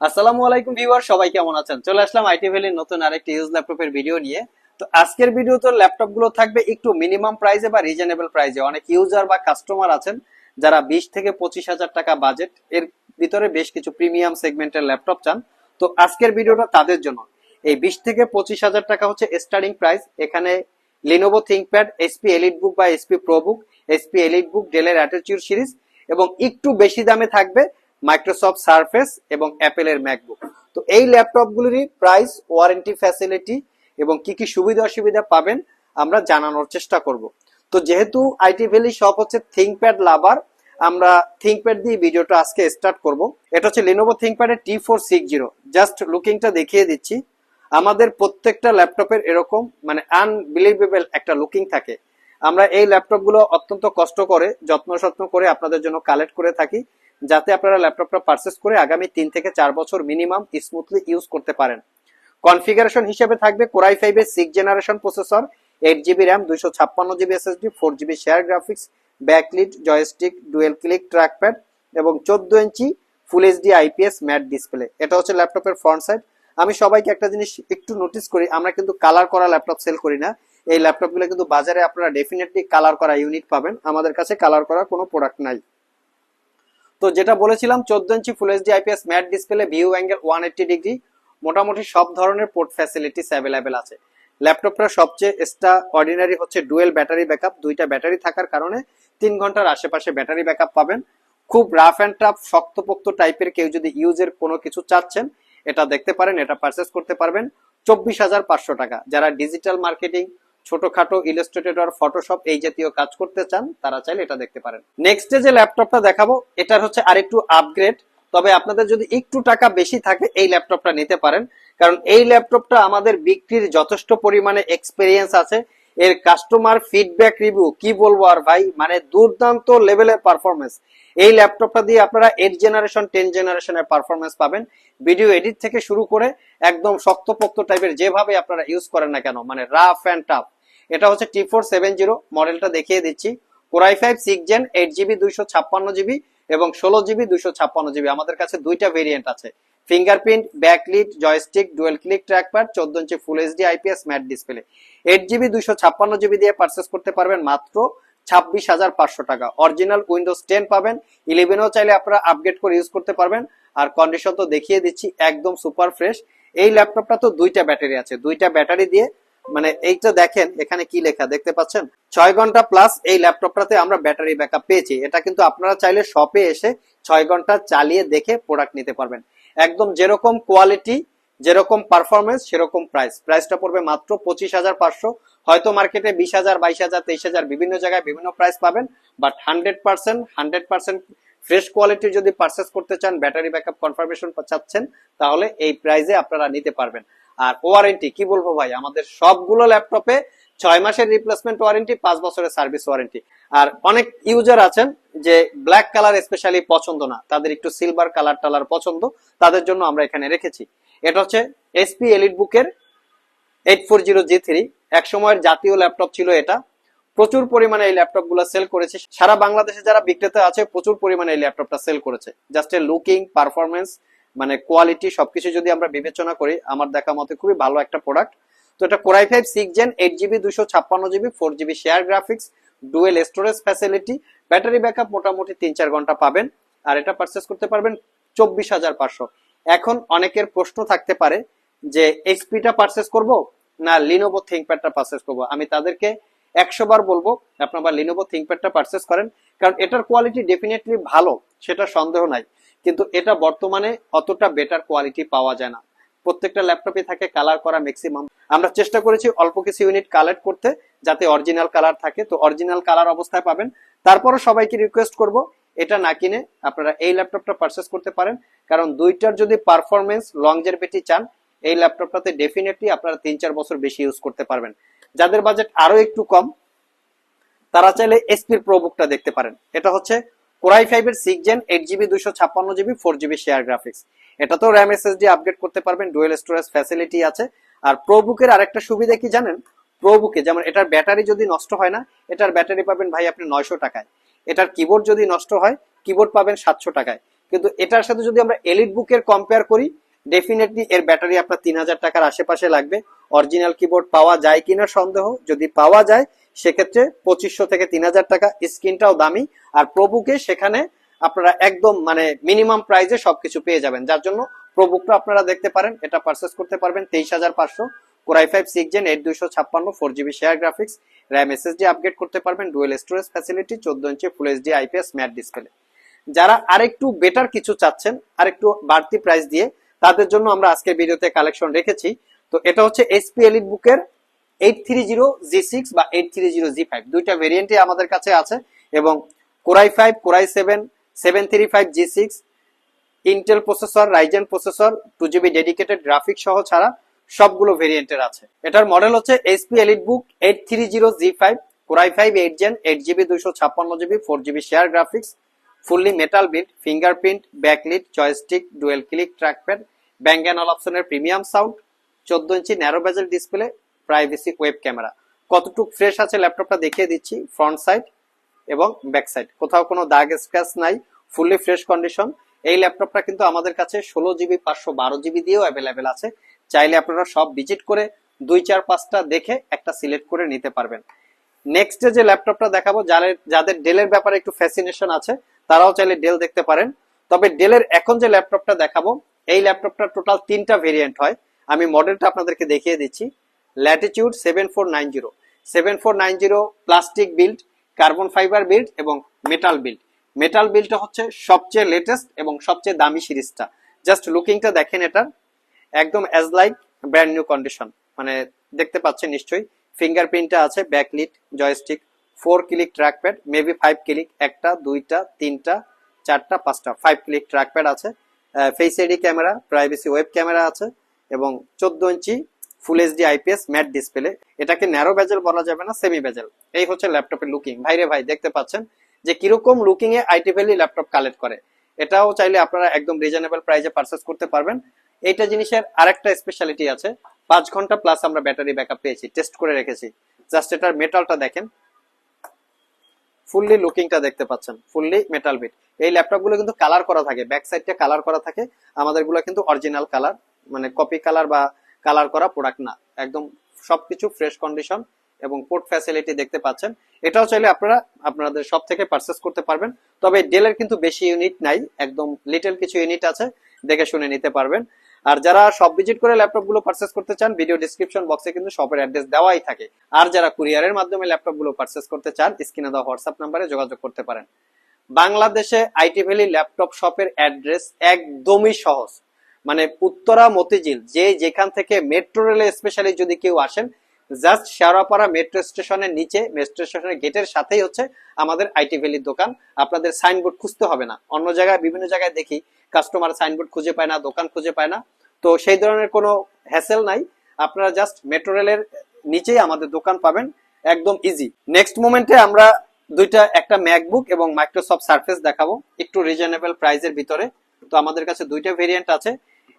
আসসালামু আলাইকুম ভিউয়ার, সবাই কেমন আছেন? চলে আসলাম আইটি ভ্যালির নতুন আরেকটি ইউজ ল্যাপটপের ভিডিও নিয়ে। তো আজকের ভিডিও তো ল্যাপটপগুলো থাকবে একটু মিনিমাম প্রাইসে বা রিজনেবল প্রাইসে অনেক ইউজার বা কাস্টমার আছেন যারা বিশ থেকে পঁচিশ হাজার টাকা বাজেট এর ভিতরে বেশ কিছু প্রিমিয়াম সেগমেন্টের ল্যাপটপ চান। তো আজকের ভিডিওটা তাদের জন্য। এই বিশ থেকে পঁচিশ হাজার টাকা হচ্ছে স্টার্টিং প্রাইস এখানে Lenovo ThinkPad HP Elite Book বা HP Pro Book HP Elite Book ডেলের অ্যাটিটিউড সিরিজ এবং একটু বেশি দামে থাকবে মাইক্রোসফট সার্ফেস এবং অ্যাপেলের ম্যাকবুক তো এই ল্যাপটপগুলিরই প্রাইস ওয়ারেন্টি ফ্যাসিলিটি এবং কি কি সুবিধা অসুবিধা পাবেন আমরা জানানোর চেষ্টা করব। তো যেহেতু আইটি ভ্যালি শপ হচ্ছে থিঙ্কপ্যাড লাভার আমরা থিঙ্কপ্যাড দিয়ে ভিডিওটা আজকে স্টার্ট করব। এটা হচ্ছে Lenovo থিঙ্কপ্যাডের T four six zero just লুকিংটা দেখিয়ে দিচ্ছি। আমাদের প্রত্যেকটা ল্যাপটপের এরকম মানে আনবিলিভেবল একটা লুকিং থাকে। আমরা এই ল্যাপটপগুলো অত্যন্ত কষ্ট করে যত্ন সত্ন করে আপনাদের জন্য কালেক্ট করে থাকি। যাতে আপনারা ল্যাপটপটা পারচেস করে আগামী তিন থেকে চার বছর মিনিমাম স্মুথলি ইউজ করতে পারেন। কনফিগারেশন হিসেবে থাকবে কোরাই ফাইভ এর six generation processor eight GB RAM দুইশো ছাপ্পান্ন GB SSD four GB share graphics backlit joystick dual click trackpad এবং চোদ্দ inch full HD IPS matte display এটা হচ্ছে ল্যাপটপের ফ্রন্ট সাইড আমি সবাইকে একটা জিনিস একটু নোটিস করি, আমরা কিন্তু কালার করা ল্যাপটপ সেল করি না। এই ল্যাপটপগুলো কিন্তু বাজারে আপনারা ডেফিনেটলি কালার করা ইউনিট পাবেন। আমাদের কাছে কালার করা কোনো প্রোডাক্ট নাই। তো যেটা বলেছিলাম, চোদ্দ inch full HD IPS matte display view angle one eighty degree মোটামুটি সব ধরনের পোর্ট ফ্যাসিলিটিস অ্যাভেলেবেল আছে। ল্যাপটপটা সবচেয়ে এক্সট্রা অর্ডিনারি হচ্ছে ডুয়েল ব্যাটারি ব্যাকআপ দুইটা ব্যাটারি থাকার কারণে তিন ঘণ্টার আশেপাশে ব্যাটারি ব্যাকআপ পাবেন। খুব রাফ অ্যান্ড টাফ শক্তপোক্ত টাইপের কেউ যদি ইউজের কোনো কিছু চাচ্ছেন, এটা দেখতে পারেন, এটা পারচেস করতে পারবেন। চব্বিশ হাজার পাঁচশো টাকা। যারা ডিজিটাল মার্কেটিং ছোটখাটো ইলাস্ট্রেটেড আর ফটোশপ এই জাতীয় কাজ করতে চান, তারা চাইলে এটা দেখতে পারেন। নেক্সট যে ল্যাপটপটা দেখাবো, এটার হচ্ছে আরেকটু আপগ্রেড তবে আপনাদের যদি একটু টাকা বেশি থাকে, এই ল্যাপটপটা নিতে পারেন। কারণ এই ল্যাপটপটা আমাদের বিক্রির যথেষ্ট পরিমাণে এক্সপেরিয়েন্স আছে। এর কাস্টমার ফিডব্যাক রিভিউ কি বলব আর ভাই? মানে দুর্দান্ত লেভেলের পারফরমেন্স এই ল্যাপটপটা দিয়ে আপনারা এইট জেনারেশন টেন জেনারেশনের পারফরমেন্স পাবেন। ভিডিও এডিট থেকে শুরু করে একদম শক্তপোক্ত টাইপের যেভাবে আপনারা ইউজ করেন না কেন মানে রাফ অ্যান্ড টাফ এটা হচ্ছে টি ফোর সেভেন জিরো মডেলটা দেখিয়ে দিচ্ছি। Core i five six gen eight GB দুইশো ছাপ্পান্ন জিবি এবং ষোলো জিবি দুইশো ছাপ্পান্ন জিবি আমাদের কাছে দুইটা ভেরিয়েন্ট আছে। Fingerprint backlit joystick dual click trackpad চোদ্দ inch full HD IPS matte display eight GB দুইশো ছাপ্পান্ন জিবি দিয়ে পারচেস করতে পারবেন মাত্র ছাব্বিশ হাজার পাঁচশো টাকা। অরিজিনাল উইন্ডোজ টেন পাবেন। ইলেভেনও চাইলে আপনারা আপগ্রেড করে ইউজ করতে পারবেন। আর কন্ডিশন তো দেখিয়ে দিচ্ছি, একদম সুপার ফ্রেশ এই ল্যাপটপটা তো দুইটা ব্যাটারি আছে। দুইটা ব্যাটারি দিয়ে মানে এইটা দেখেন, এখানে কি লেখা দেখতে পাচ্ছেন? ছয় ঘণ্টা প্লাস এই ল্যাপটপটাতে আমরা ব্যাটারি ব্যাকআপ পেয়েছি। এটা কিন্তু আপনারা চাইলে শপে এসে ছয় ঘণ্টা চালিয়ে দেখে প্রোডাক্ট নিতে পারবেন। একদম যেরকম কোয়ালিটি যেরকম পারফরমেন্স সেরকম প্রাইস প্রাইসটা পড়বে মাত্র পঁচিশ হাজার পাঁচশো। হয়তো মার্কেটে বিশ হাজার, বাইশ হাজার, তেইশ হাজার, বিভিন্ন জায়গায় বিভিন্ন প্রাইস পাবেন। But hundred percent hundred percent fresh quality যদি পারচেস করতে চান ব্যাটারি ব্যাকআপ কনফার্মেশন চাচ্ছেন, তাহলে এই প্রাইসে আপনারা নিতে পারবেন। আর ওয়ারেন্টি কি বলব ভাই? আমাদের সবগুলো ল্যাপটপে ছয় মাসের রিপ্লেসমেন্ট ওয়ারেন্টি পাঁচ বছরের সার্ভিস ওয়ারেন্টি আর অনেক ইউজার আছেন যে ব্ল্যাক কালার স্পেশালি পছন্দ না। তাদের একটু সিলভার কালার টালার পছন্দ, তাদের জন্য আমরা এখানে রেখেছি। এটা হচ্ছে এসপি এলিট বুকের eight four zero G three এক সময়ের জাতীয় ল্যাপটপ ছিল এটা। প্রচুর পরিমাণে এই ল্যাপটপগুলো সেল করেছে। সারা বাংলাদেশে যারা বিক্রেতা আছে, প্রচুর পরিমাণে এই ল্যাপটপটা সেল করেছে। জাস্ট এ লুকিং পারফরমেন্স মানে কোয়ালিটি সবকিছু যদি আমরা বিবেচনা করি, আমার দেখা মতে খুবই ভালো একটা প্রোডাক্ট তো এটা core i five six gen eight GB দুশো ছাপ্পান্ন GB four GB share graphics dual storage facility battery backup মোটামুটি তিন চার ঘণ্টা পাবেন। আর এটা পারচেস করতে পারবেন চব্বিশ হাজার পাঁচশো। এখন অনেকের প্রশ্ন থাকতে পারে যে এইচপিটা পারচেস করব না লিনোভো থিঙ্কপ্যাডটা পারচেস করব? আমি তাদেরকে একশো বার বলব, আপনারা লিনোভো থিঙ্কপ্যাডটা পারচেস করেন। কারণ এটার কোয়ালিটি ডেফিনেটলি ভালো, সেটা সন্দেহ নাই। কিন্তু এটা বর্তমানে অতটা বেটার কোয়ালিটি পাওয়া যায় না। প্রত্যেকটা ল্যাপটপে থাকে কালার করা ম্যাক্সিমাম আমরা চেষ্টা করেছি অল্প কিছু ইউনিট কালেক্ট করতে, যাতে অরিজিনাল কালার থাকে। তো অরিজিনাল কালার অবস্থায় পাবেন। তারপরও সবাইকে রিকোয়েস্ট করব, এটা না কিনে আপনারা এই ল্যাপটপটা পারচেস করতে পারেন। কারণ দুইটার যদি পারফরমেন্স লংজেরভিটি চান, এই ল্যাপটপটাতে ডেফিনেটলি আপনারা তিন চার বছর বেশি ইউজ করতে পারবেন। যাদের বাজেট আরও একটু কম, তারা চাইলে এসপির প্রোবুকটা দেখতে পারেন। এটা হচ্ছে কোরাই ফাইভ এর সিক্স জেন এইট জিবি দুশো ছাপ্পান্ন GB four GB share graphics এটা তো র্যাম এসএসডি আপগ্রেড করতে পারবেন ডুয়েল স্টোরেজ ফ্যাসিলিটি আছে। আর প্রোবুকের আরেকটা সুবিধা কি জানেন? প্রোবুকে যেমন এটার ব্যাটারি যদি নষ্ট হয় না, এটার ব্যাটারি পাবেন ভাই আপনি নয়শো টাকায়। এটার কিবোর্ড যদি নষ্ট হয় কিবোর্ড পাবেন সাতশো টাকায়। কিন্তু এটার সাথে যদি আমরা এলিট বুকের কম্পেয়ার করি ডেফিনেটলি এর ব্যাটারি আপনার তিন হাজার টাকার আশেপাশে লাগবে। অরিজিনাল কিবোর্ড পাওয়া যায় কিনা সন্দেহ, যদি পাওয়া যায় সেক্ষেত্রে পঁচিশশো থেকে তিন হাজার টাকা স্ক্রিনটাও দামি। আর প্রবুকে সেখানে আপনারা একদম মানে মিনিমাম প্রাইসে সবকিছু পেয়ে যাবেন। যার জন্য প্রবুকটা আপনারা দেখতে পারেন, এটা পারচেস করতে পারবেন তেইশ হাজার পাঁচশো। Core i five six gen eight দুইশো ছাপ্পান্ন four GB share graphics RAM SSD upgrade করতে পারবেন ডুয়েল স্টোরেজ ফ্যাসিলিটি চোদ্দ inch full HD IPS matte display যারা আরেকটু বেটার কিছু চাচ্ছেন, আরেকটু বাড়তি প্রাইস দিয়ে, তাদের জন্য আমরা আজকের ভিডিওতে কালেকশন রেখেছি। তো এটা হচ্ছে এসপি এলিট বুকের eight three zero G six বা eight three zero G five দুইটা ভেরিয়েন্টই আমাদের কাছে আছে এবং core i five core i seven seven three five G six Intel processor Ryzen processor two GB dedicated graphics সহ ছাড়া সবগুলো ভেরিয়েন্টের আছে। এটার মডেল হচ্ছে HP Elite Book eight three zero G five core i five eight gen eight GB দুইশো ছাপ্পান্ন GB four GB share graphics fully metal bit fingerprint backlit joystick dual click trackpad Bang and all অপশনের premium sound চোদ্দ inch narrow bezel display privacy web camera কতটুকু fresh আছে ল্যাপটপটা দেখিয়ে দিচ্ছি front side এবং ব্যাক সাইড কোথাও কোনো দাগ স্ক্র্যাচ নাই ফুললি ফ্রেশ কন্ডিশন এই ল্যাপটপটা কিন্তু আমাদের কাছে ষোলো জিবি পাঁচশো বারো জিবি দিয়েও অ্যাভেলেবেল আছে। চাইলে আপনারা সব ভিজিট করে দুই, চার, পাঁচটা দেখে একটা সিলেক্ট করে নিতে পারবেন। নেক্সট যে ল্যাপটপটা দেখাবো, যাদের যাদের ডেলের ব্যাপারে একটু ফ্যাসিনেশন আছে, তারাও চাইলে ডেল দেখতে পারেন। তবে ডেলের এখন যে ল্যাপটপটা দেখাবো, এই ল্যাপটপটা টোটাল তিনটা ভেরিয়েন্ট হয়। আমি মডেলটা আপনাদেরকে দেখিয়ে দিচ্ছি। Latitude seven four nine zero seven four nine zero plastic build carbon fibre build এবং মেটাল বিল্ড মেটাল বিল্ডটা হচ্ছে সবচেয়ে লেটেস্ট এবং সবচেয়ে দামি সিরিজটা। জাস্ট লুকিংটা দেখেন এটার। একদম as like brand new condition মানে দেখতে পাচ্ছেন নিশ্চয়ই। ফিঙ্গারপ্রিন্টটা আছে backlit joystick four click trackpad maybe five click একটা, দুইটা, তিনটা, চারটা, পাঁচটা ফাইভ ক্লিক ট্র্যাকপ্যাড আছে। Face ID camera privacy web camera আছে এবং চোদ্দ inch full HD IPS matte display. এটাকে ন্যারো বেজেল বলা যাবে না সেমি বেজেল এই হচ্ছে ল্যাপটপের লুকিং ভাইরে ভাই, দেখতে পাচ্ছেন যে কীরকম looking A IT Valley laptop collect করে। এটাও চাইলে আপনারা একদম রিজনেবল প্রাইসে পারচেস করতে পারবেন। এইটা জিনিসের আরেকটা স্পেশালিটি আছে। পাঁচ ঘণ্টা প্লাস আমরা ব্যাটারি ব্যাকআপ পেয়েছি টেস্ট করে রেখেছি। জাস্ট এটার মেটালটা দেখেন। ফুললি লুকিংটা দেখতে পাচ্ছেন ফুললি মেটাল বিট এই ল্যাপটপগুলো কিন্তু কালার করা থাকে ব্যাক সাইডটা কালার করা থাকে। আমাদেরগুলো কিন্তু অরিজিনাল কালার মানে কপি কালার বা কালার করা প্রোডাক্ট না। একদম সবকিছু ফ্রেশ কন্ডিশন এবং পোর্ট ফ্যাসিলিটি দেখতে পাচ্ছেন। এটাও চাইলে আপনারা আপনাদের সব থেকে পারচেস করতে পারবেন। তবে ডেলের কিন্তু বেশি ইউনিট নাই, একদম লিটল কিছু ইউনিট আছে, দেখে শুনে নিতে পারবেন। আর যারা সব ভিজিট করে ল্যাপটপগুলো পারচেস করতে চান ভিডিও ডিসক্রিপশন বক্সে কিন্তু শপের অ্যাড্রেস দেওয়াই থাকে। আর যারা কুরিয়ারের মাধ্যমে ল্যাপটপগুলো পারচেস করতে চান, স্ক্রিনে দেওয়া হোয়াটসঅ্যাপ নাম্বারে যোগাযোগ করতে পারেন। বাংলাদেশে আইটি ভ্যালি ল্যাপটপ শপের অ্যাড্রেস একদমই সহজ। মানে উত্তরা মতিঝিল, যে যেখান থেকে মেট্রো রেলে স্পেশালি যদি কেউ আসেন জাস্ট শেওড়াপাড়া মেট্রো স্টেশনের নিচে মেট্রো স্টেশনের গেটের সাথেই হচ্ছে আমাদের আইটি ভ্যালির দোকান। আপনাদের সাইনবোর্ড খুঁজতে হবে না। অন্য জায়গায়, বিভিন্ন জায়গায় দেখি কাস্টমার সাইনবোর্ড খুঁজে পায় না, দোকান খুঁজে পায় না। তো সেই ধরনের কোনো হ্যাসেল নাই। আপনারা জাস্ট মেট্রো রেলের নিচেই আমাদের দোকান পাবেন। একদম ইজি নেক্সট মোমেন্টে আমরা দুইটা, একটা ম্যাকবুক এবং মাইক্রোসফট সার্ফেস দেখাবো। একটু রিজনেবল প্রাইসের ভিতরে। তো আমাদের কাছে দুইটা ভেরিয়েন্ট আছে।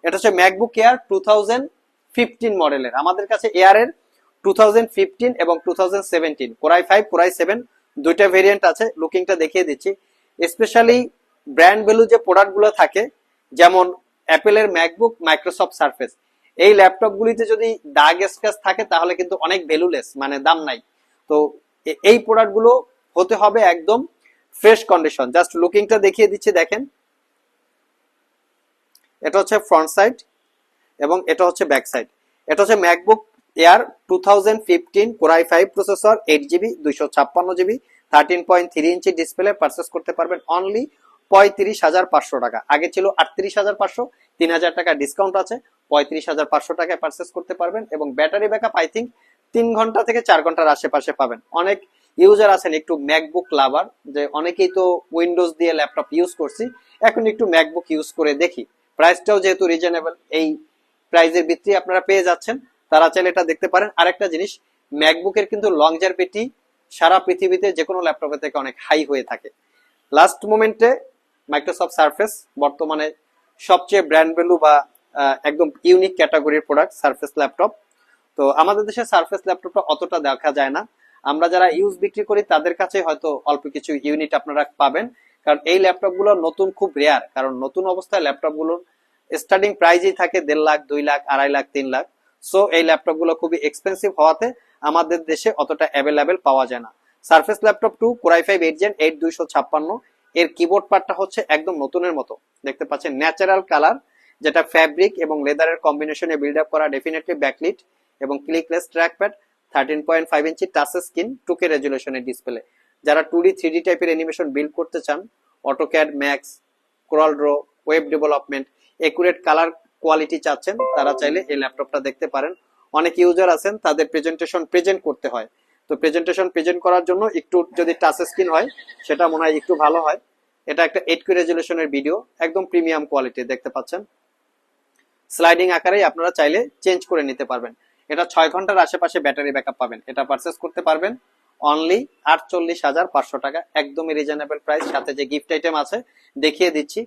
এটা হচ্ছে MacBook Air two thousand fifteen মডেলের। আমাদের কাছে এয়ারের টু থাউজেন্ড ফিফটিন এবং two thousand seventeen core i five core i seven দুইটা ভেরিয়েন্ট আছে। লুকিংটা দেখিয়ে দিচ্ছি। স্পেশালি ব্র্যান্ড ভ্যালু যে প্রোডাক্টগুলো থাকে, যেমন অ্যাপেলের ম্যাকবুক মাইক্রোসফট সার্ফেস এই ল্যাপটপ গুলিতে যদি দাগ স্ক্র্যাচ থাকে, তাহলে কিন্তু অনেক ভ্যালুলেস মানে দাম নাই। তো এই প্রোডাক্টগুলো হতে হবে একদম ফ্রেশ কন্ডিশন জাস্ট লুকিংটা দেখিয়ে দিচ্ছি, দেখেন। এটা হচ্ছে ফ্রন্ট সাইড এবং এটা হচ্ছে ব্যাক সাইড এটা হচ্ছে MacBook Air two thousand fifteen core i five processor eight GB দুইশো ছাপ্পান্ন GB thirteen point three inch display purchase করতে পারবেন অনলি পঁয়ত্রিশ হাজার পাঁচশো টাকা। আগে ছিল আটত্রিশ হাজার পাঁচশো, তিন হাজার টাকা ডিসকাউন্ট আছে, পঁয়ত্রিশ হাজার পাঁচশো টাকায় পারচেস করতে পারবেন এবং ব্যাটারি ব্যাকআপ আই থিঙ্ক তিন ঘণ্টা থেকে চার ঘণ্টার আশেপাশে পাবেন। অনেক ইউজার আছেন একটু ম্যাকবুক লাভার যে অনেকেই তো উইন্ডোজ দিয়ে ল্যাপটপ ইউজ করছি, এখন একটু ম্যাকবুক ইউজ করে দেখি। প্রাইসটাও যেহেতু রিজনেবল এই প্রাইজের ভিত্তি আপনারা পেয়ে যাচ্ছেন। তারা চাইলে এটা দেখতে পারেন। আরেকটা জিনিস ম্যাকবুকের কিন্তু লং লংজারভিটি সারা পৃথিবীতে যে কোনো ল্যাপটপের থেকে অনেক হাই হয়ে থাকে। লাস্ট মোমেন্টে মাইক্রোসফট সার্ফেস বর্তমানে সবচেয়ে ব্র্যান্ড ভ্যালু বা একদম ইউনিক ক্যাটাগরির প্রোডাক্ট সার্ফেস ল্যাপটপ তো আমাদের দেশে সার্ফেস ল্যাপটপটা অতটা দেখা যায় না। আমরা যারা ইউজ বিক্রি করি, তাদের কাছে হয়তো অল্প কিছু ইউনিট আপনারা পাবেন। কারণ এই ল্যাপটপগুলো নতুন, খুব রেয়ার কারণ নতুন অবস্থায় ল্যাপটপগুলোর স্টার্টিং প্রাইজই থাকে দেড় লাখ, দুই লাখ, আড়াই লাখ, তিন লাখ। সো এই ল্যাপটপগুলো খুবই এক্সপেন্সিভ হওয়াতে আমাদের দেশে অতটা অ্যাভেলেবেল পাওয়া যায় না। Surface Laptop two core i five eight gen eight দুইশো ছাপ্পান্ন। এর কিবোর্ড পার্টটা হচ্ছে একদম নতুনের মতো। দেখতে পাচ্ছেন ন্যাচারাল কালার যেটা ফ্যাব্রিক এবং লেদারের কম্বিনেশনে বিল্ড আপ করা ডেফিনেটলি ব্যাকলিট এবং clickless trackpad thirteen point five inch touch screen two K রেজুলেশনের display যারা টু ডি থ্রি টাইপের অ্যানিমেশন বিল্ড করতে চান AutoCAD Max CorelDRAW web development accurate colour quality চাচ্ছেন, তারা চাইলে এই ল্যাপটপটা দেখতে পারেন। অনেক ইউজার আছেন, তাদের প্রেজেন্টেশন প্রেজেন্ট করতে হয়। তো প্রেজেন্টেশন প্রেজেন্ট করার জন্য একটু যদি টাচ স্ক্রিন হয়, সেটা মনে হয় একটু ভালো হয়। এটা একটা এইট কে রেজুলেশনের ভিডিও একদম প্রিমিয়াম কোয়ালিটি দেখতে পাচ্ছেন? স্লাইডিং আকারেই আপনারা চাইলে চেঞ্জ করে নিতে পারবেন। এটা ছয় ঘণ্টার আশেপাশে ব্যাটারি ব্যাকআপ পাবেন। এটা পারচেস করতে পারবেন। অনলি আটচল্লিশ হাজার পাঁচশো টাকা। একদমই রিজনেবল প্রাইস সাথে যে গিফট আইটেম আছে, দেখিয়ে দিচ্ছি।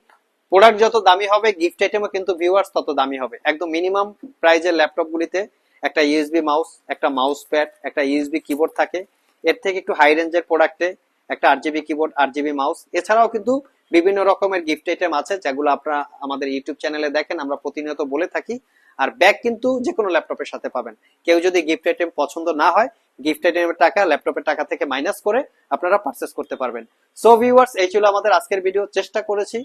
প্রোডাক্ট যত দামি হবে গিফট আইটেমও কিন্তু ভিউয়ার্স তত দামি হবে। একদম মিনিমাম প্রাইজের ল্যাপটপ গুলিতে একটা ইউএসবি মাউস একটা মাউস প্যাড একটা ইউএসবি কিবোর্ড থাকে। এর থেকে একটু হাই রেঞ্জের প্রোডাক্টে একটা আট জিবি কিবোর্ড আট জিবি মাউস এছাড়াও কিন্তু বিভিন্ন রকমের গিফট আইটেম আছে, যেগুলো আপনারা আমাদের ইউটিউব চ্যানেলে দেখেন, আমরা প্রতিনিয়ত বলে থাকি। আর ব্যাগ কিন্তু যে কোনো ল্যাপটপের সাথে পাবেন। কেউ যদি গিফট আইটেম পছন্দ না হয় গিফট টাকা ল্যাপটপের টাকা থেকে মাইনাস করে আপনারা পারচেস করতে পারবেন। সো ভিউয়ার্স এই ছিল আমাদের আজকের ভিডিও চেষ্টা করেছি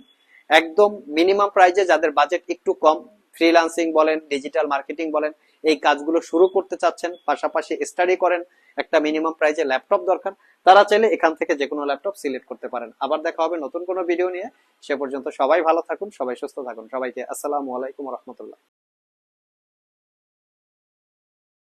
একদম মিনিমাম প্রাইজে যাদের বাজেট একটু কম ফ্রিল্যান্সিং বলেন ডিজিটাল মার্কেটিং বলেন, এই কাজগুলো শুরু করতে চাচ্ছেন, পাশাপাশি স্টাডি করেন, একটা মিনিমাম প্রাইজে ল্যাপটপ দরকার, তারা চাইলে এখান থেকে যে কোনো ল্যাপটপ সিলেক্ট করতে পারেন। আবার দেখা হবে নতুন কোনো ভিডিও নিয়ে। সে পর্যন্ত সবাই ভালো থাকুন, সবাই সুস্থ থাকুন। সবাইকে আসসালামু আলাইকুম রহমতুল্লাহ।